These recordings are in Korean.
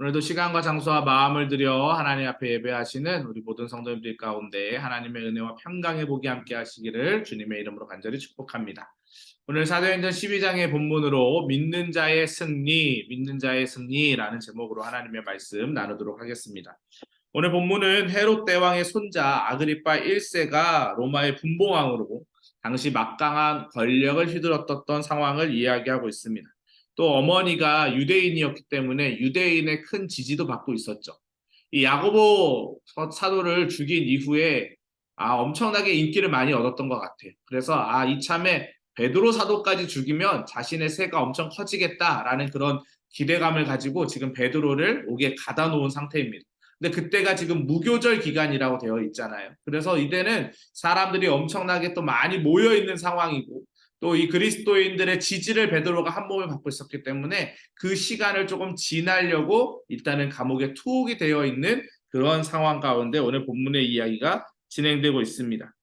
오늘도 시간과 장소와 마음을 들여 하나님 앞에 예배하시는 우리 모든 성도님들 가운데 하나님의 은혜와 평강의 복이 함께 하시기를 주님의 이름으로 간절히 축복합니다. 오늘 사도행전 12장의 본문으로 믿는 자의 승리, 믿는 자의 승리라는 제목으로 하나님의 말씀 나누도록 하겠습니다. 오늘 본문은 헤롯 대왕의 손자 아그리파 1세가 로마의 분봉왕으로 당시 막강한 권력을 휘둘렀던 상황을 이야기하고 있습니다. 또 어머니가 유대인이었기 때문에 유대인의 큰 지지도 받고 있었죠. 이 야고보 사도를 죽인 이후에 아 엄청나게 인기를 많이 얻었던 것 같아요. 그래서 아 이참에 베드로 사도까지 죽이면 자신의 세가 엄청 커지겠다라는 그런 기대감을 가지고 지금 베드로를 옥에 가다 놓은 상태입니다. 근데 그때가 지금 무교절 기간이라고 되어 있잖아요. 그래서 이때는 사람들이 엄청나게 또 많이 모여 있는 상황이고 또 이 그리스도인들의 지지를 베드로가 한 몸을 받고 있었기 때문에 그 시간을 조금 지나려고 일단은 감옥에 투옥이 되어 있는 그런 상황 가운데 오늘 본문의 이야기가 진행되고 있습니다.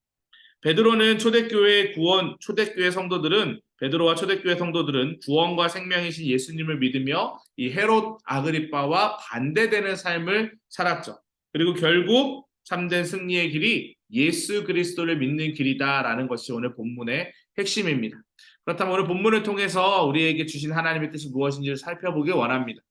베드로는 초대교회 구원, 초대교회 성도들은 베드로와 초대교회 성도들은 구원과 생명이신 예수님을 믿으며 이 헤롯 아그리빠와 반대되는 삶을 살았죠. 그리고 결국 참된 승리의 길이 예수 그리스도를 믿는 길이다라는 것이 오늘 본문의 핵심입니다. 그렇다면 오늘 본문을 통해서 우리에게 주신 하나님의 뜻이 무엇인지를 살펴보길 원합니다.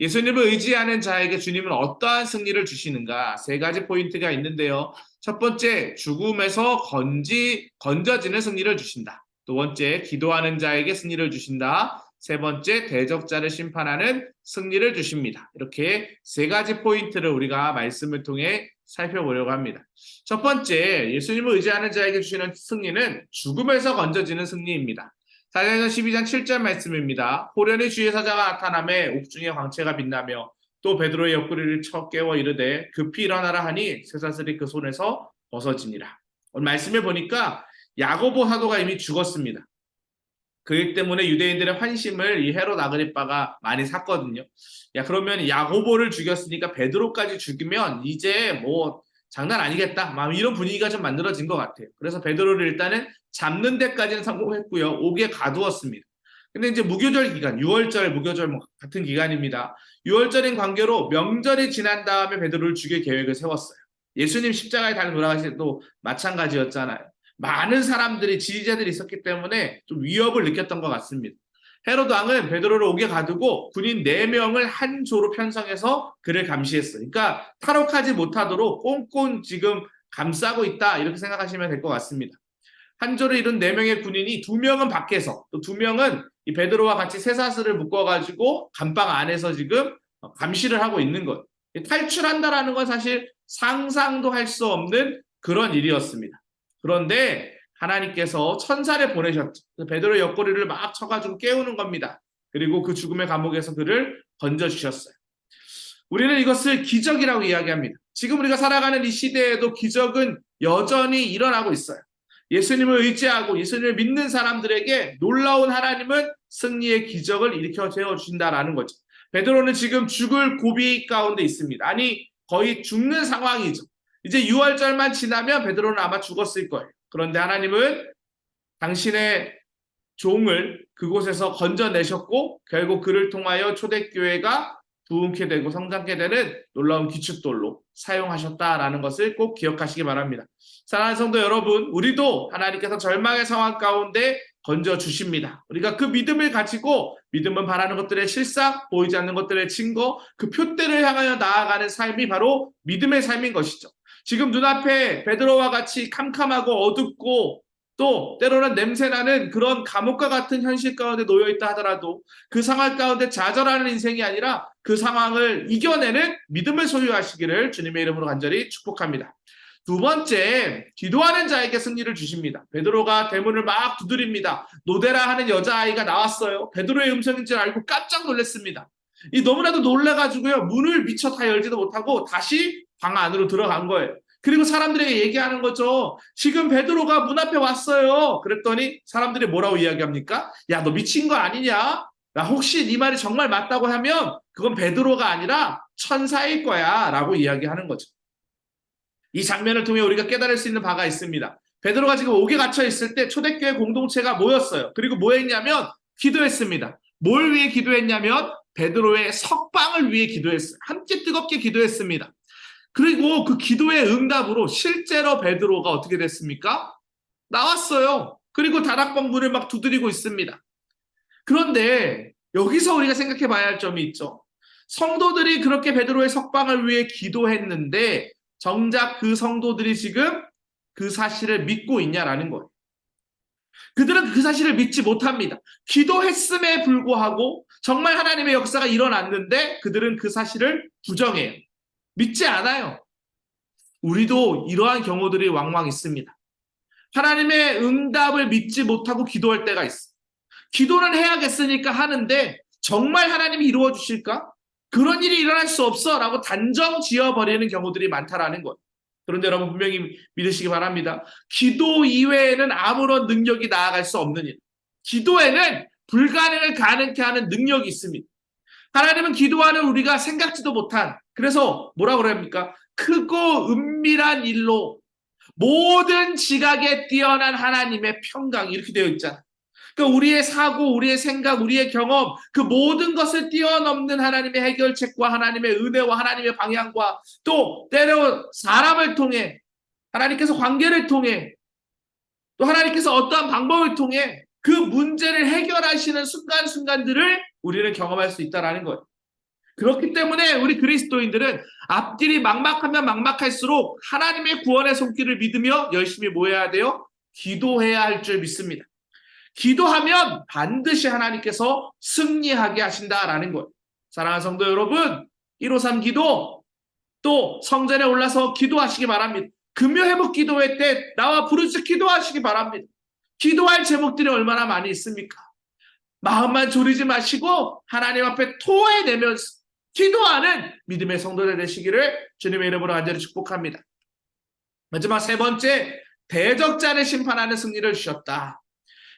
예수님을 의지하는 자에게 주님은 어떠한 승리를 주시는가? 세 가지 포인트가 있는데요. 첫 번째, 죽음에서 건지, 건져지는 승리를 주신다. 두 번째, 기도하는 자에게 승리를 주신다. 세 번째, 대적자를 심판하는 승리를 주십니다. 이렇게 세 가지 포인트를 우리가 말씀을 통해 살펴보려고 합니다. 첫 번째, 예수님을 의지하는 자에게 주시는 승리는 죽음에서 건져지는 승리입니다. 사도행전 12장 7절 말씀입니다. 호련히 주의 사자가 나타남에 옥중의 광채가 빛나며 또 베드로의 옆구리를 쳐 깨워 이르되 급히 일어나라 하니 쇠사슬이 그 손에서 벗어지니라. 오늘 말씀을 보니까 야고보 사도가 이미 죽었습니다. 그 일 때문에 유대인들의 환심을 이 헤롯 아그리빠가 많이 샀거든요. 야 그러면 야고보를 죽였으니까 베드로까지 죽이면 이제 뭐 장난 아니겠다. 막 이런 분위기가 좀 만들어진 것 같아요. 그래서 베드로를 일단은 잡는 데까지는 성공했고요. 옥에 가두었습니다. 근데 이제 무교절 기간, 6월절 무교절 뭐 같은 기간입니다. 6월절인 관계로 명절이 지난 다음에 베드로를 죽일 계획을 세웠어요. 예수님 십자가에 달려 돌아가실 때도 마찬가지였잖아요. 많은 사람들이 지지자들이 있었기 때문에 좀 위협을 느꼈던 것 같습니다. 헤로드 왕은 베드로를 옥에 가두고 군인 4명을 한 조로 편성해서 그를 감시했어요. 그러니까 탈옥하지 못하도록 꽁꽁 지금 감싸고 있다 이렇게 생각하시면 될 것 같습니다. 한 조를 이룬 4명의 군인이 2명은 밖에서 또 2명은 이 베드로와 같이 쇠사슬을 묶어가지고 감방 안에서 지금 감시를 하고 있는 것. 탈출한다라는 건 사실 상상도 할 수 없는 그런 일이었습니다. 그런데 하나님께서 천사를 보내셨죠. 베드로의 옆구리를 막 쳐가지고 깨우는 겁니다. 그리고 그 죽음의 감옥에서 그를 건져주셨어요. 우리는 이것을 기적이라고 이야기합니다. 지금 우리가 살아가는 이 시대에도 기적은 여전히 일어나고 있어요. 예수님을 의지하고 예수님을 믿는 사람들에게 놀라운 하나님은 승리의 기적을 일으켜 세워 주신다라는 거죠. 베드로는 지금 죽을 고비 가운데 있습니다. 아니 거의 죽는 상황이죠. 이제 6월절만 지나면 베드로는 아마 죽었을 거예요. 그런데 하나님은 당신의 종을 그곳에서 건져내셨고 결국 그를 통하여 초대교회가 부흥케 되고 성장케 되는 놀라운 기축돌로 사용하셨다라는 것을 꼭 기억하시기 바랍니다. 사랑하는 성도 여러분, 우리도 하나님께서 절망의 상황 가운데 건져 주십니다. 우리가 그 믿음을 가지고 믿음은 바라는 것들의 실상, 보이지 않는 것들의 증거, 그 표대를 향하여 나아가는 삶이 바로 믿음의 삶인 것이죠. 지금 눈앞에 베드로와 같이 캄캄하고 어둡고 또 때로는 냄새나는 그런 감옥과 같은 현실 가운데 놓여 있다 하더라도 그 상황 가운데 좌절하는 인생이 아니라 그 상황을 이겨내는 믿음을 소유하시기를 주님의 이름으로 간절히 축복합니다. 두 번째, 기도하는 자에게 승리를 주십니다. 베드로가 대문을 막 두드립니다. 노데라 하는 여자아이가 나왔어요. 베드로의 음성인 줄 알고 깜짝 놀랐습니다. 이 너무나도 놀래가지고요. 문을 미처 다 열지도 못하고 다시 방 안으로 들어간 거예요. 그리고 사람들에게 얘기하는 거죠. 지금 베드로가 문 앞에 왔어요. 그랬더니 사람들이 뭐라고 이야기합니까? 야, 너 미친 거 아니냐? 나 혹시 네 말이 정말 맞다고 하면 그건 베드로가 아니라 천사일 거야. 라고 이야기하는 거죠. 이 장면을 통해 우리가 깨달을 수 있는 바가 있습니다. 베드로가 지금 옥에 갇혀 있을 때 초대교회 공동체가 모였어요. 그리고 뭐 했냐면 기도했습니다. 뭘 위해 기도했냐면 베드로의 석방을 위해 기도했어요. 함께 뜨겁게 기도했습니다. 그리고 그 기도의 응답으로 실제로 베드로가 어떻게 됐습니까? 나왔어요. 그리고 다락방 문을 막 두드리고 있습니다. 그런데 여기서 우리가 생각해 봐야 할 점이 있죠. 성도들이 그렇게 베드로의 석방을 위해 기도했는데 정작 그 성도들이 지금 그 사실을 믿고 있냐라는 거예요. 그들은 그 사실을 믿지 못합니다. 기도했음에 불구하고 정말 하나님의 역사가 일어났는데 그들은 그 사실을 부정해요. 믿지 않아요. 우리도 이러한 경우들이 왕왕 있습니다. 하나님의 응답을 믿지 못하고 기도할 때가 있어. 기도는 해야겠으니까 하는데 정말 하나님이 이루어 주실까? 그런 일이 일어날 수 없어 라고 단정 지어 버리는 경우들이 많다라는 것. 그런데 여러분 분명히 믿으시기 바랍니다. 기도 이외에는 아무런 능력이 나아갈 수 없는 일. 기도에는 불가능을 가능케 하는 능력이 있습니다. 하나님은 기도하는 우리가 생각지도 못한 그래서 뭐라고 그럽니까? 크고 은밀한 일로 모든 지각에 뛰어난 하나님의 평강 이렇게 되어 있잖아. 그러니까 우리의 사고, 우리의 생각, 우리의 경험 그 모든 것을 뛰어넘는 하나님의 해결책과 하나님의 은혜와 하나님의 방향과 또 때로 사람을 통해 하나님께서 관계를 통해 또 하나님께서 어떠한 방법을 통해 그 문제를 해결하시는 순간순간들을 우리는 경험할 수 있다라는 거예요. 그렇기 때문에 우리 그리스도인들은 앞길이 막막하면 막막할수록 하나님의 구원의 손길을 믿으며 열심히 뭐 해야 돼요? 기도해야 할 줄 믿습니다. 기도하면 반드시 하나님께서 승리하게 하신다라는 거예요. 사랑하는 성도 여러분, 153 기도 또 성전에 올라서 기도하시기 바랍니다. 금요 회복 기도회 때 나와 부르짖 기도하시기 바랍니다. 기도할 제목들이 얼마나 많이 있습니까? 마음만 졸이지 마시고 하나님 앞에 토해내면서 기도하는 믿음의 성도들 되시기를 주님의 이름으로 간절히 축복합니다. 마지막 세 번째, 대적자를 심판하는 승리를 주셨다.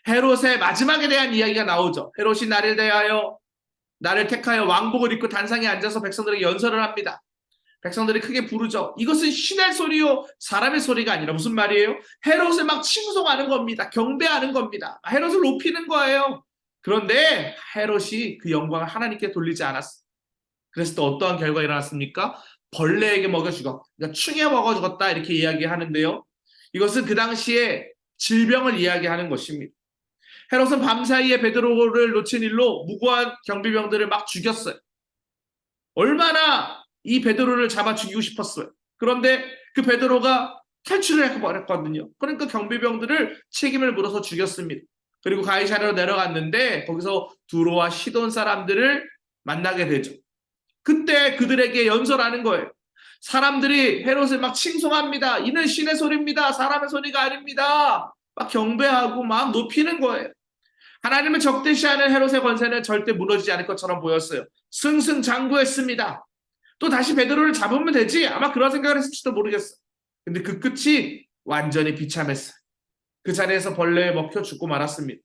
헤롯의 마지막에 대한 이야기가 나오죠. 헤롯이 나를 대하여 나를 택하여 왕복을 입고 단상에 앉아서 백성들에게 연설을 합니다. 백성들이 크게 부르죠. 이것은 신의 소리요 사람의 소리가 아니라 무슨 말이에요? 헤롯을 막 칭송하는 겁니다. 경배하는 겁니다. 헤롯을 높이는 거예요. 그런데 헤롯이 그 영광을 하나님께 돌리지 않았어. 그래서 또 어떠한 결과가 일어났습니까? 벌레에게 먹여 죽었다. 그러니까 충에 먹어 죽었다 이렇게 이야기하는데요. 이것은 그 당시에 질병을 이야기하는 것입니다. 헤롯은 밤사이에 베드로를 놓친 일로 무고한 경비병들을 막 죽였어요. 얼마나 이 베드로를 잡아 죽이고 싶었어요. 그런데 그 베드로가 탈출을 해버렸거든요. 그러니까 경비병들을 책임을 물어서 죽였습니다. 그리고 가이사르로 내려갔는데 거기서 두로와 시돈 사람들을 만나게 되죠. 그때 그들에게 연설하는 거예요. 사람들이 헤롯을 막 칭송합니다. 이는 신의 소리입니다. 사람의 소리가 아닙니다. 막 경배하고 막 높이는 거예요. 하나님을 적대시하는 헤롯의 권세는 절대 무너지지 않을 것처럼 보였어요. 승승장구했습니다. 또 다시 베드로를 잡으면 되지. 아마 그런 생각을 했을지도 모르겠어. 근데 그 끝이 완전히 비참했어요. 그 자리에서 벌레에 먹혀 죽고 말았습니다.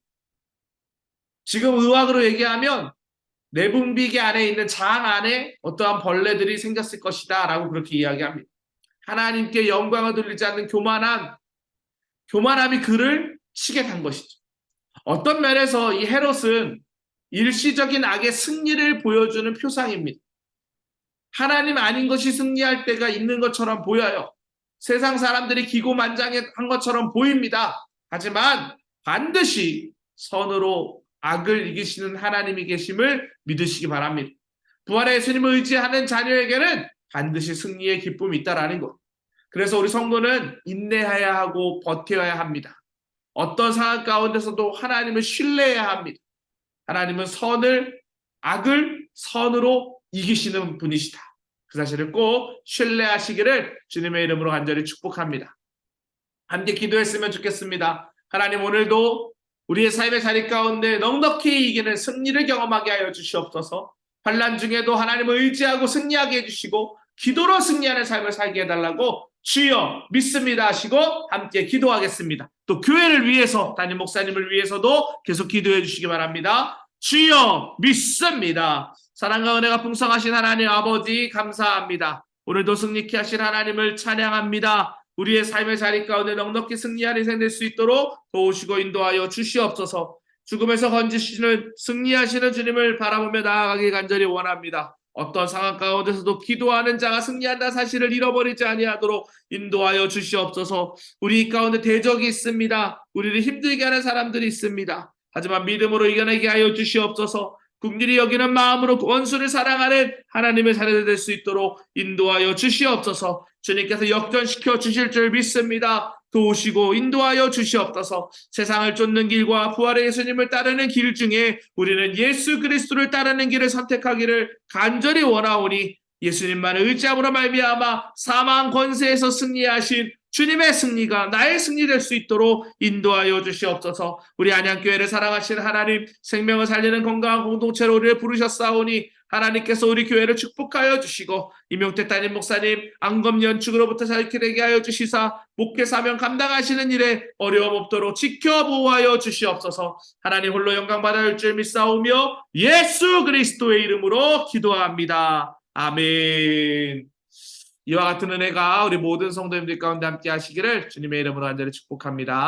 지금 의학으로 얘기하면 내분비계 안에 있는 장 안에 어떠한 벌레들이 생겼을 것이다 라고 그렇게 이야기합니다. 하나님께 영광을 돌리지 않는 교만함, 교만함이 그를 치게 단 것이죠. 어떤 면에서 이 헤롯은 일시적인 악의 승리를 보여주는 표상입니다. 하나님 아닌 것이 승리할 때가 있는 것처럼 보여요. 세상 사람들이 기고만장한 것처럼 보입니다. 하지만 반드시 선으로 악을 이기시는 하나님이 계심을 믿으시기 바랍니다. 부활의 예수님을 의지하는 자녀에게는 반드시 승리의 기쁨이 있다라는 것. 그래서 우리 성도는 인내해야 하고 버텨야 합니다. 어떤 상황 가운데서도 하나님을 신뢰해야 합니다. 하나님은 선을 악을 선으로 이기시는 분이시다. 그 사실을 꼭 신뢰하시기를 주님의 이름으로 간절히 축복합니다. 함께 기도했으면 좋겠습니다. 하나님 오늘도 우리의 삶의 자리 가운데 넉넉히 이기는 승리를 경험하게 하여 주시옵소서. 환란 중에도 하나님을 의지하고 승리하게 해주시고 기도로 승리하는 삶을 살게 해달라고 주여 믿습니다 하시고 함께 기도하겠습니다. 또 교회를 위해서 담임 목사님을 위해서도 계속 기도해 주시기 바랍니다. 주여 믿습니다. 사랑과 은혜가 풍성하신 하나님 아버지 감사합니다. 오늘도 승리케 하신 하나님을 찬양합니다. 우리의 삶의 자리 가운데 넉넉히 승리한 인생 될 수 있도록 도우시고 인도하여 주시옵소서. 죽음에서 건지시는 승리하시는 주님을 바라보며 나아가길 간절히 원합니다. 어떤 상황 가운데서도 기도하는 자가 승리한다 사실을 잃어버리지 아니하도록 인도하여 주시옵소서. 우리 가운데 대적이 있습니다. 우리를 힘들게 하는 사람들이 있습니다. 하지만 믿음으로 이겨내게 하여 주시옵소서. 국률이 여기는 마음으로 원수를 사랑하는 하나님의 사례가 될수 있도록 인도하여 주시옵소서. 주님께서 역전시켜 주실 줄 믿습니다. 도우시고 인도하여 주시옵소서. 세상을 쫓는 길과 부활의 예수님을 따르는 길 중에 우리는 예수 그리스도를 따르는 길을 선택하기를 간절히 원하오니 예수님만을 의지함으로 말미암아 사망 권세에서 승리하신 주님의 승리가 나의 승리 될 수 있도록 인도하여 주시옵소서. 우리 안양교회를 사랑하시는 하나님, 생명을 살리는 건강한 공동체로 우리를 부르셨사오니 하나님께서 우리 교회를 축복하여 주시고 이명태 따님 목사님 안검 연축으로부터 자유케 되게 하여 주시사 목회 사명 감당하시는 일에 어려움 없도록 지켜 보호하여 주시옵소서. 하나님 홀로 영광 받아줄 줄 믿사오며 예수 그리스도의 이름으로 기도합니다. 아멘. 이와 같은 은혜가 우리 모든 성도님들 가운데 함께 하시기를 주님의 이름으로 간절히 축복합니다.